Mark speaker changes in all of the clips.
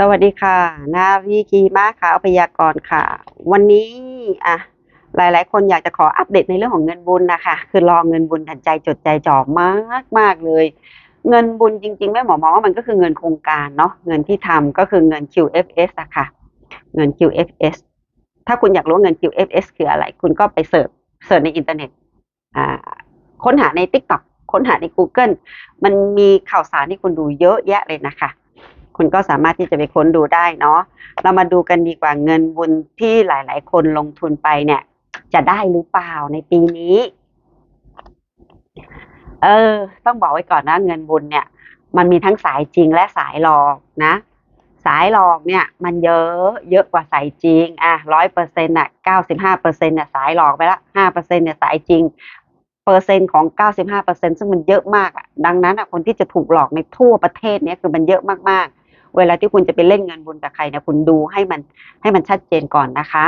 Speaker 1: สวัสดีค่ะ นารีกีมาค่ะพยากรณ์ค่ะ วันนี้อะหลาย ๆ คนอยากจะขออัปเดตในเรื่องของเงินบุญนะคะ คือรอเงินบุญทันใจจดใจจ่อมากมากเลย เงินบุญจริง ๆ แม่หมอมองว่ามันก็คือเงินโครงการเนาะเงินที่ทำก็คือเงิน QFS อะค่ะ เงิน QFS ถ้าคุณอยากรู้เงิน QFS คืออะไร คุณก็ไปเสิร์ชเสิร์ชในอินเทอร์เน็ตอ่าค้นหาใน TikTok ค้นหาใน Google มันมีข่าวสารที่คุณดูเยอะแยะเลยนะคะ คุณก็สามารถที่จะไปค้นดูได้เนาะเรามาดูกันดีกว่าเงินบุญที่หลาย ๆ คนลงทุนไปเนี่ย จะได้หรือเปล่าในปีนี้ เออ ต้องบอกไว้ก่อนนะ เงินบุญเนี่ย มันมีทั้งสายจริงและสายหลอกนะ สายหลอกเนี่ย มันเยอะเยอะกว่าสายจริง อะร้อยเปอร์เซ็นต์อะเก้าสิบห้าเปอร์เซ็นต์เนี่ยสายหลอกไปละห้าเปอร์เซ็นต์เนี่ยสายจริงเปอร์เซ็นต์ของเก้าสิบห้าเปอร์เซ็นต์ซึ่งมันเยอะมากอะ ดังนั้นอะ คนที่จะถูกหลอกในทั่วประเทศเนี่ยคือมันเยอะมากๆ เวลาที่คุณจะไปเล่นเงินบุญกับใครเนี่ยคุณดูให้มันให้มันชัดเจนก่อนนะคะ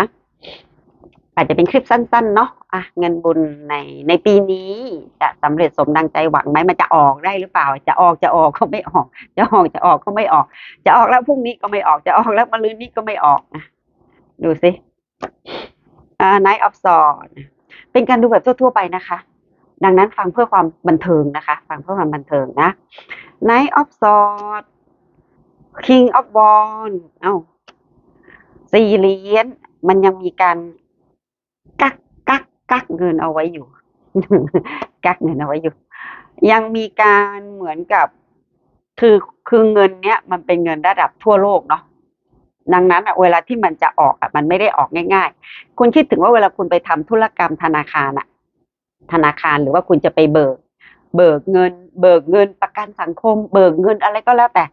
Speaker 1: อาจจะเป็นคลิปสั้นๆเนาะอะเงินบุญในในปีนี้จะสำเร็จสมดังใจหวังไหมมันจะออกได้หรือเปล่า จะออกจะออกก็ไม่ออก จะออกจะออกก็ไม่ออก จะออกแล้วพรุ่งนี้ก็ไม่ออกจะออกแล้วมะรืนนี้ก็ไม่ออกนะดูสิอ่า Night of sword เป็นการดูแบบทั่วๆไปนะคะ ดังนั้นฟังเพื่อความบันเทิงนะคะ ฟังเพื่อความบันเทิงนะ Night of sword King of Wands เอ้าสี่เหรียญมันยังมีการกักกักกักเงินเอาไว้อยู่ กักเงินเอาไว้อยู่ ยังมีการเหมือนกับ คือคือเงินเนี้ยมันเป็นเงินระดับทั่วโลกเนาะดังนั้นอะเวลาที่มันจะออกอะมันไม่ได้ออกง่าย ๆ คุณคิดถึงว่าเวลาคุณไปทำธุรกรรมธนาคารอะธนาคารหรือว่าคุณจะไปเบิก เบิกเงิน เบิกเงินประกันสังคม เบิกเงินอะไรก็แล้วแต่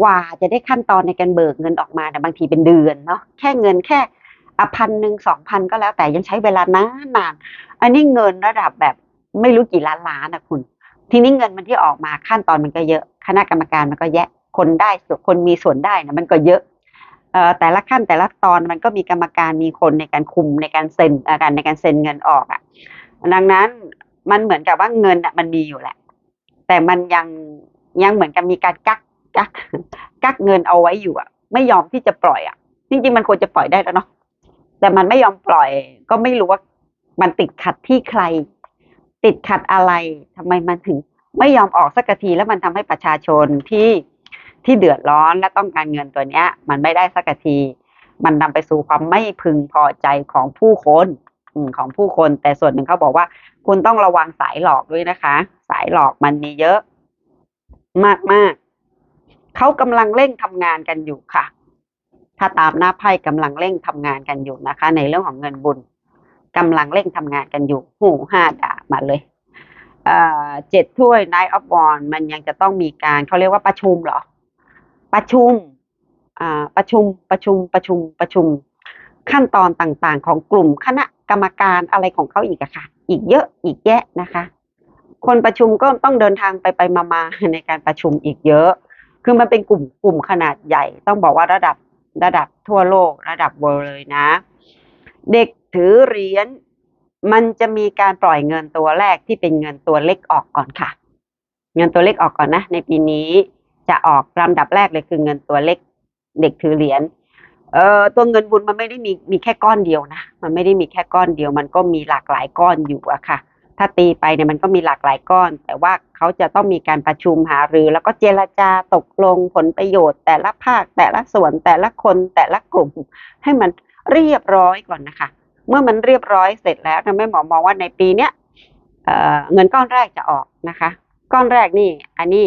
Speaker 1: กว่าจะได้ขั้นตอนในการเบิกเงินออกมาเนี่บางทีเป็นเดือนเนาะแค่เงินแค่อพันหนึ่งสองพันก็แล้วแต่ยังใช้เวลานานนานอันนี้เงินระดับแบบไม่รู้กี่ล้านล้านนะคุณ ทีนี้เงินมันที่ออกมาขั้นตอนมันก็เยอะ คณะกรรมการมันก็แยะคนได้ส่วนคนมีส่วนได้นะมันก็เยอะแต่ละขั้นแต่ละตอนมันก็มีกรรมการมีคนในการคุมในการเซ็นการในการเซ็นเงินออกอะดังนั้นมันเหมือนกับว่าเงินอะมันมีอยู่แหละ แต่มันยังยังเหมือนกับมีการกัก กักกักเงินเอาไว้อยู่อะ ไม่ยอมที่จะปล่อยอะ จริง ๆ มันควรจะปล่อยได้แล้วเนาะแต่มันไม่ยอมปล่อย ก็ไม่รู้ว่ามันติดขัดที่ใคร ติดขัดอะไรทำไมมันถึง ไม่ยอมออกสักทีแล้วมันทำให้ประชาชนที่ที่เดือดร้อนและต้องการเงินตัวเนี้ย มันไม่ได้สักที มันนำไปสู่ความไม่พึงพอใจของผู้คนของผู้คน แต่ส่วนหนึ่งเขาบอกว่า คุณต้องระวังสายหลอกด้วยนะคะ สายหลอกมันมีเยอะ มากมากๆ เขากำลังเร่งทำงานกันอยู่ค่ะ ถ้าตามหน้าไพ่กำลังเร่งทำงานกันอยู่นะคะ ในเรื่องของเงินบุญกำลังเร่งทำงานกันอยู่หูห้าดาบมาเลยเจ็ดถ้วย Night of Wands มันยังจะต้องมีการเขาเรียกว่าประชุมเหรอ ประชุมประชุมประชุมประชุมประชุมขั้นตอนต่างๆ ของกลุ่มคณะกรรมการอะไรของเขาอีกอะค่ะ อีกเยอะอีกแยะนะคะ คนประชุมก็ต้องเดินทางไปไปมาๆในการประชุมอีกเยอะ คือมันเป็นกลุ่มกลุ่มขนาดใหญ่ ต้องบอกว่าระดับระดับทั่วโลกระดับเวิลด์เลยนะ เด็กถือเหรียญมันจะมีการปล่อยเงินตัวแรกที่เป็นเงินตัวเล็กออกก่อนค่ะ เงินตัวเล็กออกก่อนนะ ในปีนี้จะออกลำดับแรกเลยคือเงินตัวเล็ก เด็กถือเหรียญเอ่อตัวเงินบุญมันไม่ได้มีมีแค่ก้อนเดียวนะ มันไม่ได้มีแค่ก้อนเดียว มันก็มีหลากหลายก้อนอยู่อะค่ะ ถ้าตีไปเนี่ยมันก็มีหลากหลายก้อน แต่ว่าเขาจะต้องมีการประชุมหารือ แล้วก็เจรจาตกลงผลประโยชน์ แต่ละภาค แต่ละส่วนแต่ละคนแต่ละกลุ่ม ให้มันเรียบร้อยก่อนนะคะ เมื่อมันเรียบร้อยเสร็จแล้วนะแม่หมอมองว่าในปีเนี้ยเเงินก้อนแรกจะออกนะคะ ก้อนแรกนี่ อันนี้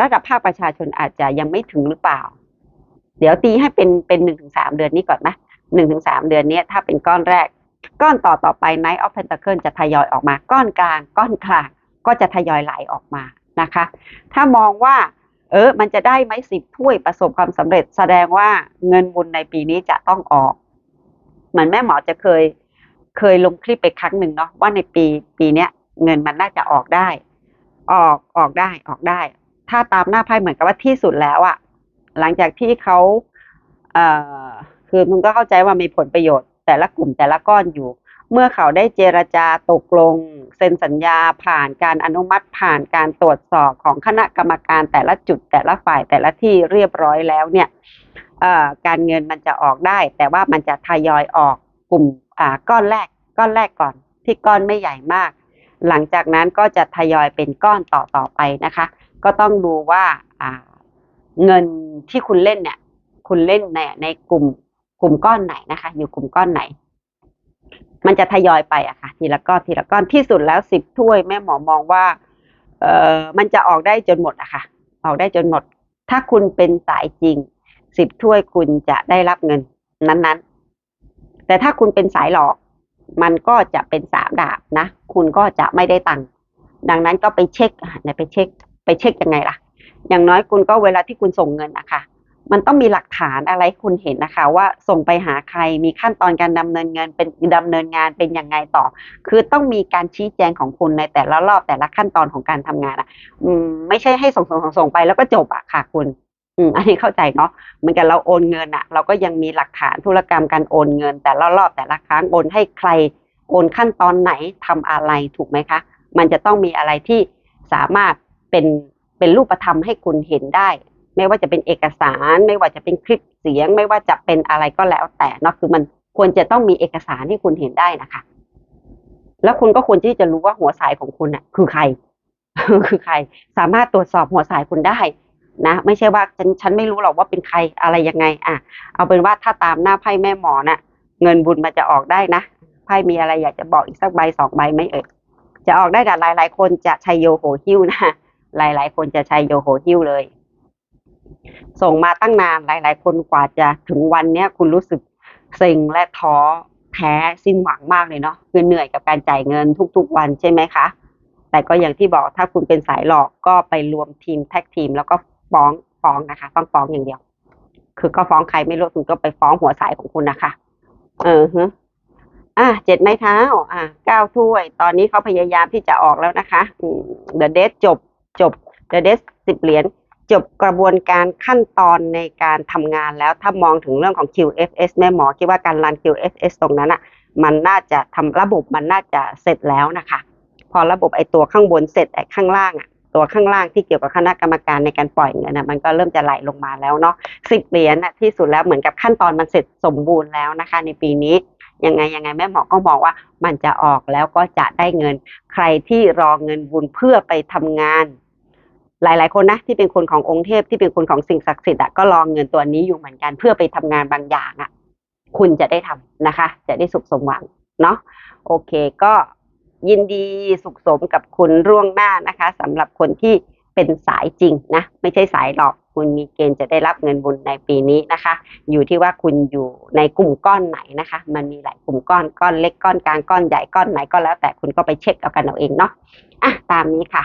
Speaker 1: ระดับภาคประชาชนอาจจะยังไม่ถึงหรือเปล่า เดี๋ยวตีให้เป็นเป็นหนึ่งถึงสามเดือนนี้ก่อนนะหนึ่งถึงสามเดือนนี้ถ้าเป็นก้อนแรก ก้อนต่อต่อไป Night of Pentacle จะทยอยออกมา ก้อนกลาง ก้อนกลางก็จะทยอยไหลออกมานะคะ ถ้ามองว่า เออมันจะได้ไหมสิบถ้วยประสบความสำเร็จ แสดงว่าเงินบุญในปีนี้จะต้องออก เหมือนแม่หมอจะเคยเคยลงคลิปไปครั้งหนึ่งเนาะว่าในปีปีเนี้ยเงินมันน่าจะออกได้ ออกออกได้ออกได้ ถ้าตามหน้าไพ่เหมือนกับว่าที่สุดแล้วอะหลังจากที่เขาเอ่อคือมึงก็เข้าใจว่ามีผลประโยชน์ แต่ละกลุ่มแต่ละก้อนอยู่ เมื่อเขาได้เจรจาตกลง เซ็นสัญญาผ่านการอนุมัติผ่านการตรวจสอบของคณะกรรมการแต่ละจุดแต่ละฝ่ายแต่ละที่เรียบร้อยแล้วเนี่ยการเงินมันจะออกได้ แต่ว่ามันจะทยอยออกกลุ่มอ่าก้อนแรกก้อนแรกก่อน ที่ก้อนไม่ใหญ่มาก หลังจากนั้นก็จะทยอยเป็นก้อนต่อต่อไปนะคะ ก็ต้องดูว่าเงินที่คุณเล่นเนี่ย คุณเล่นในในกลุ่ม กลุ่มก้อนไหนนะคะ อยู่กลุ่มก้อนไหน มันจะทยอยไปอะค่ะ ทีละก้อนทีละก้อนที่สุดแล้วสิบถ้วยแม่หมอมองว่า เออมันจะออกได้จนหมดอะค่ะ ออกได้จนหมด ถ้าคุณเป็นสายจริงสิบถ้วยคุณจะได้รับเงินนั้นๆ แต่ถ้าคุณเป็นสายหลอก มันก็จะเป็นสามดาบนะ คุณก็จะไม่ได้ตังค์ดังนั้นก็ไปเช็คไหนไปเช็ค ไปเช็คยังไงล่ะ อย่างน้อยคุณก็เวลาที่คุณส่งเงินนะคะ มันต้องมีหลักฐานอะไรคุณเห็นนะคะ ว่าส่งไปหาใครมีขั้นตอนการดำเนินเงินเป็นดำเนินงานเป็นยังไงต่อ คือต้องมีการชี้แจงของคุณในแต่ละรอบแต่ละขั้นตอนของการทำงานอะอืมไม่ใช่ให้ส่งส่งส่งส่งไปแล้วก็จบอะค่ะคุณอืมอันนี้เข้าใจเนาะเหมือนกับเราโอนเงินอะเราก็ยังมีหลักฐานธุรกรรมการโอนเงิน แต่ละรอบแต่ละครั้งโอนให้ใครโอนขั้นตอนไหนทำอะไรถูกไหมคะ มันจะต้องมีอะไรที่สามารถเป็นเป็นรูปธรรมให้คุณเห็นได้ ไม่ว่าจะเป็นเอกสาร ไม่ว่าจะเป็นคลิปเสียง ไม่ว่าจะเป็นอะไรก็แล้วแต่เนาะคือมันควรจะต้องมีเอกสารที่คุณเห็นได้นะคะ แล้วคุณก็ควรที่จะรู้ว่าหัวสายของคุณน่ะ คือใคร คือใคร สามารถตรวจสอบหัวสายคุณได้นะไม่ใช่ว่าฉันฉันไม่รู้หรอกว่าเป็นใครอะไรยังไง อะ เอาเป็นว่าถ้าตามหน้าไพ่แม่หมอน่ะ เงินบุญมันจะออกได้นะไพ่มีอะไรอยากจะบอกอีกสักใบสองใบไหมเอ่ยจะออกได้แต่หลาย ๆ คนจะชัยโยโหหิ้วนะหลาย ๆ คนจะชัยโยโหหิ้วเลย ส่งมาตั้งนานหลาย ๆ คนกว่าจะถึงวันเนี้ยคุณรู้สึกเซ็งและท้อแท้สิ้นหวังมากเลยเนาะคือเหนื่อยกับการจ่ายเงินทุก ๆ วันใช่ไหมคะ แต่ก็อย่างที่บอกถ้าคุณเป็นสายหลอกก็ไปรวมทีมแท็กทีม แล้วก็ฟ้องฟ้องนะคะ ต้องฟ้องอย่างเดียว คือก็ฟ้องใครไม่รู้คุณก็ไปฟ้องหัวสายของคุณนะคะ เออฮะอะเจ็ดไม้เท้า อะเก้าถ้วย ตอนนี้เขาพยายามที่จะออกแล้วนะคะเดอะเดสจบจบเดอะเดสสิบเหรียญ จบกระบวนการขั้นตอนในการทำงานแล้วถ้ามองถึงเรื่องของ QFS แม่หมอคิดว่าการรัน QFS ตรงนั้นอะมันน่าจะทำระบบมันน่าจะเสร็จแล้วนะคะ พอระบบไอตัวข้างบนเสร็จไอข้างล่างอะตัวข้างล่างที่เกี่ยวกับคณะกรรมการในการปล่อยเงินนะมันก็เริ่มจะไหลลงมาแล้วเนาะสิบเหรียญน่ะที่สุดแล้วเหมือนกับขั้นตอนมันเสร็จสมบูรณ์แล้วนะคะ ในปีนี้ยังไงยังไงแม่หมอก็บอกว่ามันจะออกแล้วก็จะได้เงิน ใครที่รอเงินบุญเพื่อไปทำงาน หลาย ๆ คนนะที่เป็นคนขององค์เทพที่เป็นคนของสิ่งศักดิ์สิทธิ์อะก็รอเงินตัวนี้อยู่เหมือนกัน เพื่อไปทำงานบางอย่างอะ คุณจะได้ทำนะคะ จะได้สุขสมหวังเนาะโอเคก็ยินดีสุขสมกับคุณร่วงหน้านะคะสำหรับคนที่เป็นสายจริงนะ ไม่ใช่สายหลอกคุณมีเกณฑ์จะได้รับเงินบุญในปีนี้นะคะ อยู่ที่ว่าคุณอยู่ในกลุ่มก้อนไหนนะคะ มันมีหลายกลุ่มก้อนก้อนเล็กก้อนกลางก้อนใหญ่ก้อนไหนก็แล้ว แต่คุณก็ไปเช็คเอากันเอาเองเนาะอะตามนี้ค่ะ